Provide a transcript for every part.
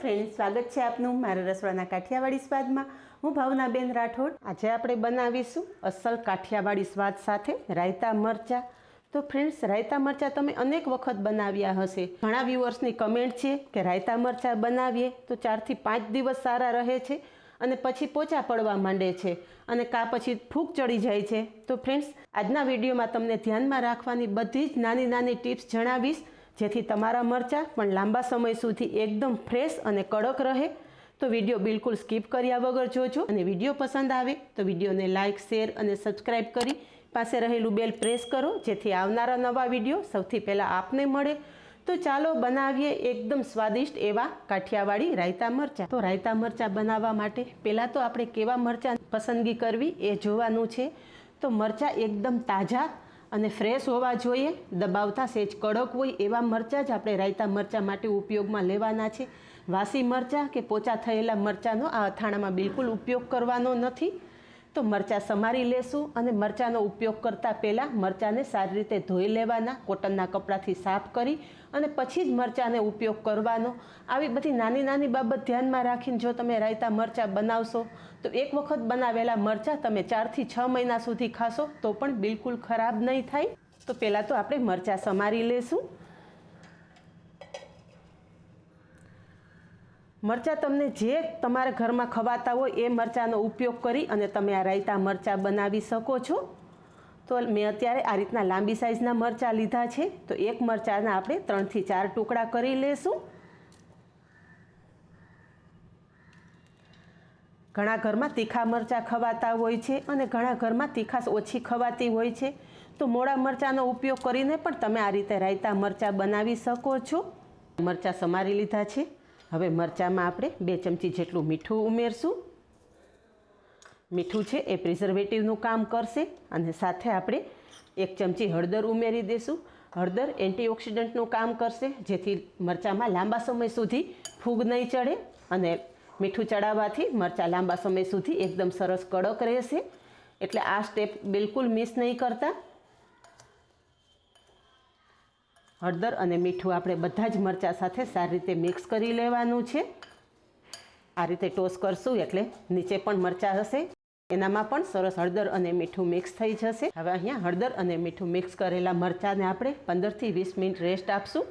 Friend સ્વાગત છે આપનું મારા રસોડાના કાઠિયાવાડી સ્વાદમાં. હું ભાવનાબેન રાઠોડ. આજે આપણે બનાવીશું અસલ કાઠિયાવાડી સ્વાદ સાથે રાયતા મરચાં. તો ફ્રેન્ડ્સ રાયતા મરચાં તમે અનેક વખત બનાવ્યા હશે. ઘણા વ્યુઅર્સની કમેન્ટ છે કે રાયતા મરચાં બનાવીએ તો ચારથી પાંચ દિવસ સારા રહે છે અને પછી પોચા પડવા માંડે છે અને કા પછી ફૂગ ચડી જાય છે. તો ફ્રેન્ડ્સ આજના વિડીયોમાં તમને ધ્યાનમાં રાખવાની બધી જ નાની નાની ટિપ્સ જણાવીશ. જેથી તમારા મરચાં પણ લાંબા સમય સુધી એકદમ ફ્રેશ અને કડક રહે. તો વીડિયો બિલકુલ સ્કીપ કર્યા વગર જોજો. અને વીડિયો પસંદ આવે તો વિડીયોને લાઇક શેર અને સબસ્ક્રાઈબ કરી પાસે રહેલું બેલ પ્રેસ કરો, જેથી આવનારા નવા વીડિયો સૌથી પહેલાં આપને મળે. તો ચાલો બનાવીએ એકદમ સ્વાદિષ્ટ એવા કાઠિયાવાડી રાયતા મરચાં. તો રાયતા મરચાં બનાવવા માટે પહેલાં તો આપણે કેવા મરચાં પસંદગી કરવી એ જોવાનું છે. તો મરચાં એકદમ તાજા અને ફ્રેશ હોવા જોઈએ, દબાવતા સેજ કડક હોય એવા મરચાં જ આપણે રાયતા મરચાં માટે ઉપયોગમાં લેવાના છે. વાસી મરચાં કે પોચા થયેલા મરચાંનો આ અથાણામાં બિલકુલ ઉપયોગ કરવાનો નથી. તો મરચાં સમારી લેશું અને મરચાંનો ઉપયોગ કરતાં પહેલાં મરચાંને સારી રીતે ધોઈ લેવાના, કોટનના કપડાથી સાફ કરી અને પછી જ મરચાંને ઉપયોગ કરવાનો. આવી બધી નાની નાની બાબત ધ્યાનમાં રાખીને જો તમે રાયતા મરચાં બનાવશો, તો એક વખત બનાવેલા મરચાં તમે ચારથી છ મહિના સુધી ખાશો તો પણ બિલકુલ ખરાબ નહીં થાય. તો પહેલાં તો આપણે મરચાં સમારી લેશું. મરચાં તમને જે તમારા ઘરમાં ખવાતા હોય એ મરચાંનો ઉપયોગ કરી અને તમે આ રાયતા મરચાં બનાવી શકો છો. તો મેં અત્યારે આ રીતના લાંબી સાઇઝના મરચાં લીધા છે. તો એક મરચાંના આપણે ત્રણથી ચાર ટુકડા કરી લેશું. ઘણા ઘરમાં તીખા મરચાં ખવાતા હોય છે અને ઘણા ઘરમાં તીખાશ ઓછી ખવાતી હોય છે. તો મોડા મરચાંનો ઉપયોગ કરીને પણ તમે આ રીતે રાયતા મરચાં બનાવી શકો છો. મરચાં સમારી લીધા છે. હવે મરચાંમાં આપણે બે ચમચી જેટલું મીઠું ઉમેરશું. મીઠું છે એ પ્રિઝર્વેટિવનું કામ કરશે અને સાથે આપણે એક ચમચી હળદર ઉમેરી દઈશું હળદર એન્ટીઓક્સિડન્ટનું કામ કરશે, જેથી મરચાંમાં લાંબા સમય સુધી ફૂગ નહીં ચડે અને મીઠું ચડાવવાથી મરચાં લાંબા સમય સુધી એકદમ સરસ કડક રહેશે. એટલે આ સ્ટેપ બિલકુલ મિસ નહીં કરતા. હળદર અને મીઠું આપણે બધા જ મરચાં સાથે સારી રીતે મિક્સ કરી લેવાનું છે. આ રીતે ટોસ કરશું એટલે નીચે પણ મરચાં હશે. એનામાં પણ સરસ હળદર અને મીઠું મિક્સ થઈ જશે. હવે અહીંયા હળદર અને મીઠું મિક્સ કરેલા મરચાંને આપણે પંદરથી વીસ મિનિટ રેસ્ટ આપશું.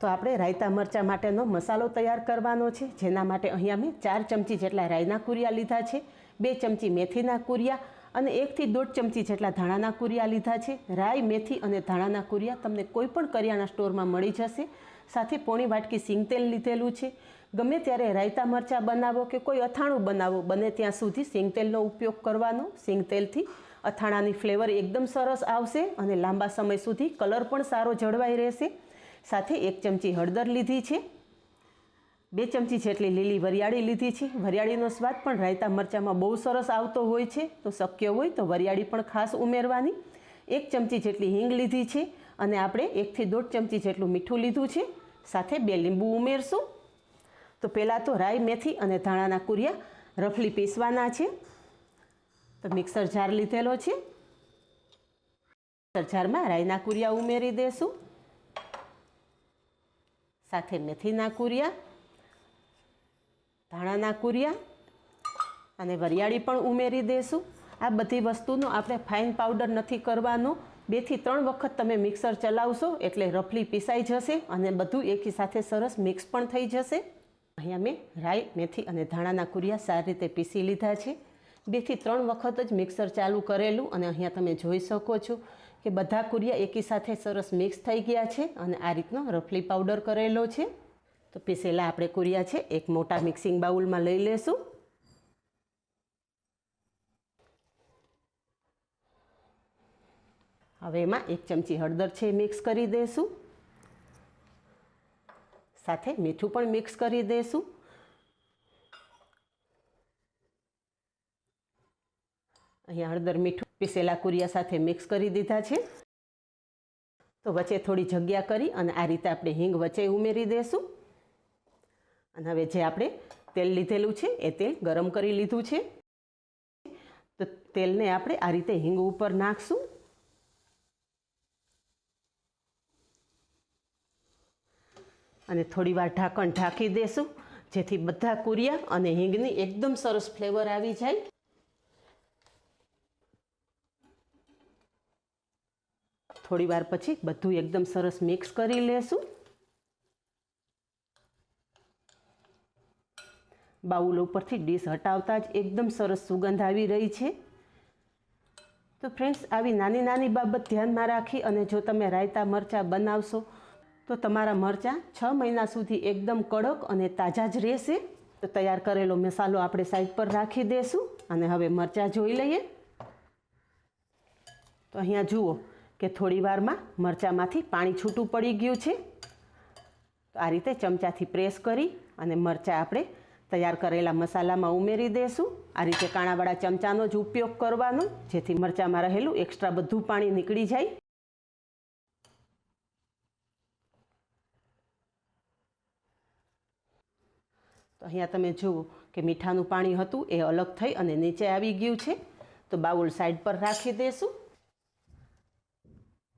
તો આપણે રાયતા મરચાં માટેનો મસાલો તૈયાર કરવાનો છે. જેના માટે અહીંયા મેં ચાર ચમચી જેટલા રાયના કુરિયા લીધા છે. બે ચમચી મેથીના કુરિયા અને એકથી દોઢ ચમચી જેટલા ધાણાના કુરિયા લીધા છે. રાઈ, મેથી અને ધાણાના કુરિયા તમને કોઈપણ કરિયાણા સ્ટોરમાં મળી જશે. સાથે પોણી વાટકી સિંગ તેલ લીધેલું છે. ગમે ત્યારે રાયતા મરચાં બનાવો કે કોઈ અથાણું બનાવો, બને ત્યાં સુધી સિંગ તેલનો ઉપયોગ કરવાનો. સિંગ તેલથી અથાણાની ફ્લેવર એકદમ સરસ આવશે અને લાંબા સમય સુધી કલર પણ સારો જળવાઈ રહેશે. સાથે એક ચમચી હળદર લીધી છે. બે ચમચી જેટલી લીલી વરિયાળી લીધી છે. વરિયાળીનો સ્વાદ પણ રાયતા મરચાંમાં બહુ સરસ આવતો હોય છે. તો શક્ય હોય તો વરિયાળી પણ ખાસ ઉમેરવાની. એક ચમચી જેટલી હિંગ લીધી છે અને આપણે એકથી દોઢ ચમચી જેટલું મીઠું લીધું છે. સાથે બે લીંબુ ઉમેરશું. તો પહેલાં તો રાઈ, મેથી અને ધાણાના કુરિયા રફલી પીસવાના છે. તો મિક્સર જાર લીધેલો છે. મિક્સર જારમાં રાઈના કુરિયા ઉમેરી દેશું. સાથે મેથીના કુરિયા ધાણાના કુરિયા અને વરિયાળી પણ ઉમેરી દેશું. આ બધી વસ્તુનો આપણે ફાઇન પાવડર નથી કરવાનો. બેથી ત્રણ વખત તમે મિક્સર ચલાવશો એટલે રફલી પીસાઈ જશે અને બધું એકી સાથે સરસ મિક્સ પણ થઈ જશે. અહીંયા મેં રાઈ, મેથી અને ધાણાના કુરિયા સારી રીતે પીસી લીધા છે. બેથી ત્રણ વખત જ મિક્સર ચાલુ કરેલું અને અહીંયા તમે જોઈ શકો છો કે બધા કુરિયા એકી સાથે સરસ મિક્સ થઈ ગયા છે અને આ રીતનો રફલી પાવડર કરેલો છે. તો પીસેલા આપણે કુરિયા છે, એક મોટા મિક્સિંગ બાઉલમાં લઈ લેશું. હવે એમાં એક ચમચી હળદર છે, મિક્સ કરી દઈશું સાથે મીઠું પણ મિક્સ કરી દઈશું અહીંયા હળદર મીઠું પીસેલા કુરિયા સાથે મિક્સ કરી દીધા છે. તો વચ્ચે થોડી જગ્યા કરી અને આ રીતે આપણે હિંગ વચ્ચે ઉમેરી દઈશું અને હવે જે આપણે તેલ લીધેલું છે, એ તેલ ગરમ કરી લીધું છે. તો તેલને આપણે આ રીતે હિંગ ઉપર નાખશું. અને થોડી વાર ઢાંકણ ઢાંકી દેશું, જેથી બધા કુરિયા અને હિંગની એકદમ સરસ ફ્લેવર આવી જાય. થોડી વાર પછી બધું એકદમ સરસ મિક્સ કરી લેશું. બાઉલ ઉપરથી ડીશ હટાવતા જ એકદમ સરસ સુગંધ આવી રહી છે. તો ફ્રેન્ડ્સ આવી નાની નાની બાબત ધ્યાનમાં રાખી અને જો તમે રાયતા મરચાં બનાવશો, તો તમારા મરચાં છ મહિના સુધી એકદમ કડક અને તાજા જ રહેશે. તો તૈયાર કરેલો મસાલો આપણે સાઈડ પર રાખી દઈશું અને હવે મરચાં જોઈ લઈએ. તો અહીંયા જુઓ કે થોડી વારમાં મરચાંમાંથી પાણી છૂટું પડી ગયું છે. તો આ રીતે ચમચાથી પ્રેસ કરી અને મરચાં આપણે તૈયાર કરેલા મસાલામાં ઉમેરી દઈશું આ રીતે કાણાવાળા ચમચાનો જ ઉપયોગ કરવાનો, જેથી મરચાંમાં રહેલું એક્સ્ટ્રા બધું પાણી નીકળી જાય. તો અહીંયા તમે જુઓ કે મીઠાનું પાણી હતું, એ અલગ થઈ અને નીચે આવી ગયું છે. તો બાઉલ સાઈડ પર રાખી દેશું.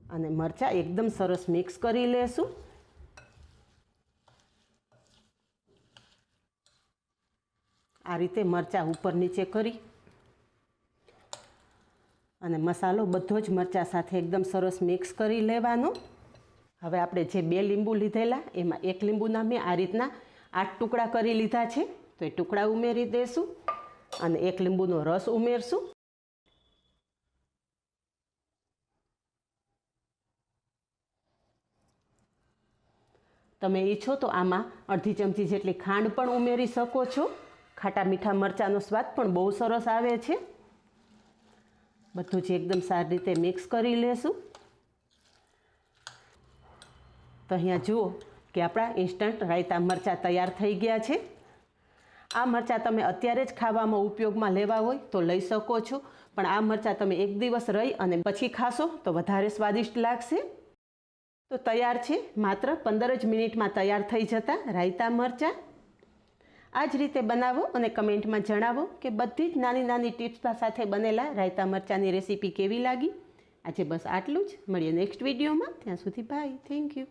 અને મરચાં એકદમ સરસ મિક્સ કરી લેશું. આ રીતે મરચાં ઉપર નીચે કરી અને મસાલો બધો જ મરચાં સાથે એકદમ સરસ મિક્સ કરી લેવાનો. હવે આપણે જે બે લીંબુ લીધેલા, એમાં એક લીંબુના મેં આ રીતના આઠ ટુકડા કરી લીધા છે. તો એ ટુકડા ઉમેરી દઈશું અને એક લીંબુનો રસ ઉમેરશું. તમે ઈચ્છો તો આમાં અડધી ચમચી જેટલી ખાંડ પણ ઉમેરી શકો છો. ખાટા મીઠા મરચાંનો સ્વાદ પણ બહુ સરસ આવે છે. બધું જ એકદમ સારી રીતે મિક્સ કરી લેશું. તો અહીંયા જુઓ કે આપણા ઇન્સ્ટન્ટ રાયતા મરચાં તૈયાર થઈ ગયા છે. આ મરચાં તમે અત્યારે જ ખાવામાં ઉપયોગમાં લેવા હોય તો લઈ શકો છો. પણ આ મરચાં તમે એક દિવસ રહી અને પછી ખાશો તો વધારે સ્વાદિષ્ટ લાગશે. તો તૈયાર છે. માત્ર પંદર જ મિનિટમાં તૈયાર થઈ જતા રાયતા મરચાં. આ જ રીતે બનાવો અને કમેન્ટમાં જણાવો કે બધી જ નાની નાની ટિપ્સ સાથે બનેલા રાયતા મરચાંની રેસીપી કેવી લાગી? આજે બસ આટલું જ. મળીએ નેક્સ્ટ વિડીયોમાં. ત્યાં સુધી બાય થેન્ક યુ